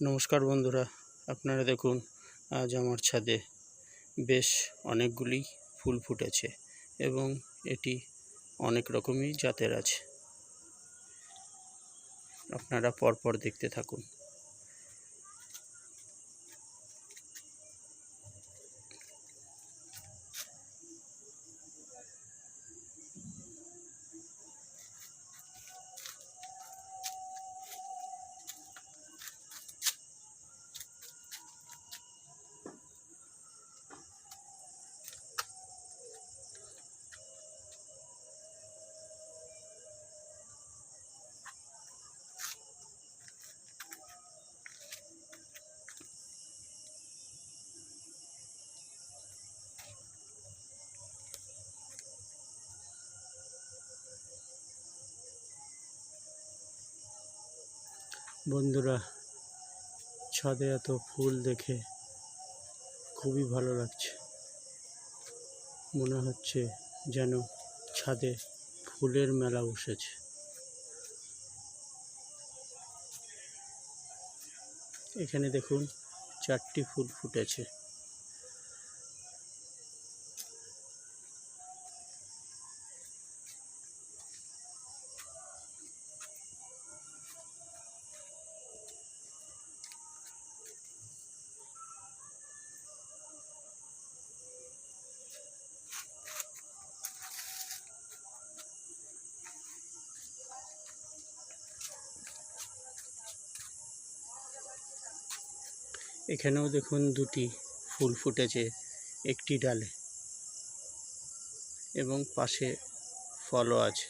নমস্কার বন্ধুরা, আপনারা দেখুন, আজ আমার ছাদে বেশ অনেকগুলি ফুল ফুটেছে এবং এটি অনেক রকমই জাতের আছে। আপনারা পরপর দেখতে থাকুন। বন্ধুরা, ছাদে এত ফুল দেখে খুবই ভালো লাগছে। মনে হচ্ছে যেন ছাদে ফুলের মেলা বসেছে। এখানে দেখুন, চারটি ফুল ফুটেছে। এখানেও দেখুন দুটি ফুল ফুটেছে একটি ডালে এবং পাশে ফলও আছে।